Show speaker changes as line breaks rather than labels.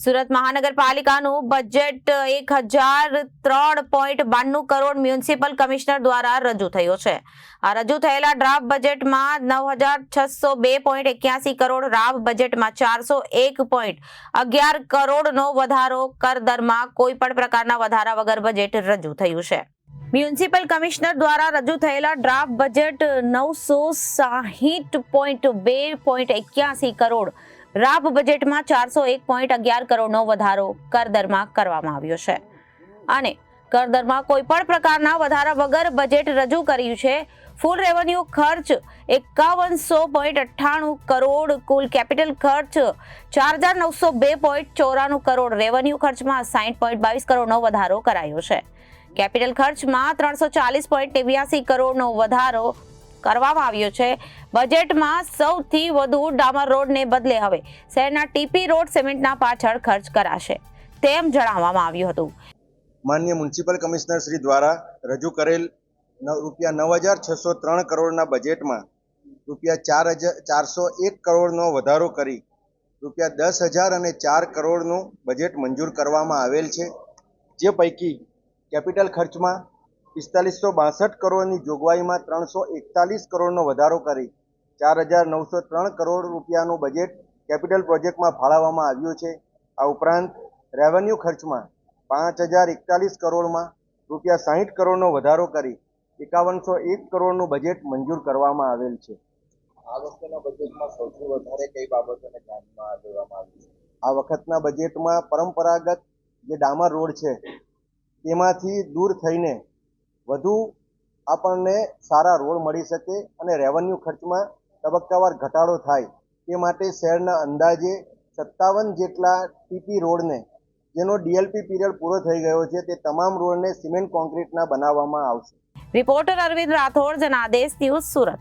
Surat મહાનગરપાલિકાનું budget એક હજાર ત્રણ પોઈન્ટ બાણું કરોડ મ્યુનિસિપલ કમિશનર દ્વારા રજૂ થયો છે. આ રજૂ થયેલા ડ્રાફ્ટ બજેટમાં નવ હજાર છસો બે પોઈન્ટ એક્યાસી કરોડ રાબ બજેટમાં ચારસો એક પોઈન્ટ અગિયાર કરોડનો વધારો કર દરમાં કોઈ પણ પ્રકારના વધારા વગર બજેટ રજૂ થયું છે. મ્યુનિસિપલ કમિશનર દ્વારા રજૂ થયેલા ડ્રાફ્ટ બજેટ નવસો સાહીઠ પોઈન્ટ બે પોઈન્ટ એક્યાસી કરોડ રાબ બજેટમાં ચારસો એક પોઈન્ટ અગિયાર કરોડનો વધારો કરદરમાં કરવામાં આવ્યો છે. અને કરદરમાં કોઈ પણ પ્રકારના વધારા વગર બજેટ રજૂ કર્યું છે. ફૂલ રેવન્યુ ખર્ચ એકાવનસો પોઈન્ટ અઠ્ઠાણું કરોડ, કુલ કેપિટલ ખર્ચ ચાર હજાર નવસો બે પોઈન્ટ ચોરાણું કરોડ, રેવન્યુ ખર્ચમાં સાઠ પોઈન્ટ બાવીસ કરોડનો વધારો કરાયો છે. કેપિટલ ખર્ચમાં ત્રણસો ચાલીસ પોઈન્ટ નેવ્યાસી કરોડનો વધારો કરવામાં આવ્યો છે. બજેટમાં સૌથી વધુ ડામર રોડને બદલે હવે શહેરના ટીપી રોડ સિમેન્ટના પાછળ ખર્ચ કરાશે તેમ જણાવવામાં આવ્યું હતું.
માન્ય મ્યુનિસિપલ કમિશનર શ્રી દ્વારા રજૂ કરેલ રૂપિયા નવ હજાર છસો ત્રણ કરોડના બજેટમાં રૂપિયા ચાર હજાર ચારસો એક કરોડનો વધારો કરી રૂપિયા દસ હજાર અને ચાર કરોડનું બજેટ મંજૂર કરવામાં આવેલ છે. જે પૈકી કેપિટલ ખર્ચમાં પિસ્તાલીસો બાસઠ કરોડની જોગવાઈમાં ત્રણસો એકતાલીસ કરોડનો વધારો કરી ચાર હજાર નવસો ત્રણ કરોડ રૂપિયાનું બજેટ કેપિટલ પ્રોજેક્ટમાં ફાળવવામાં આવ્યું છે. આ ઉપરાંત રેવન્યુ ખર્ચમાં પાંચ હજાર એકતાલીસ કરોડમાં રૂપિયા સાહીઠ કરોડનો વધારો કરી એકાવનસો એક કરોડનું બજેટ મંજૂર કરવામાં આવેલ છે.
આ વખતના બજેટમાં સૌથી વધારે કઈ બાબતોને ધ્યાનમાં લેવામાં આવી છે?
આ વખતના બજેટમાં પરંપરાગત જે ડામર રોડ છે તેમાંથી દૂર થઈને વધુ આપણને સારા રોડ મળી શકે અને રેવન્યુ ખર્ચમાં તબક્કાવાર ઘટાડો થાય તે માટે શહેરના અંદાજે સત્તાવન જેટલા ટીપી રોડને, જેનો ડીએલપી પીરિયડ પૂરો થઈ ગયો છે, તે તમામ રોડને સિમેન્ટ કોન્ક્રીટના બનાવવામાં આવશે.
Reporter Arvind Rathod, Janadesh news Surat.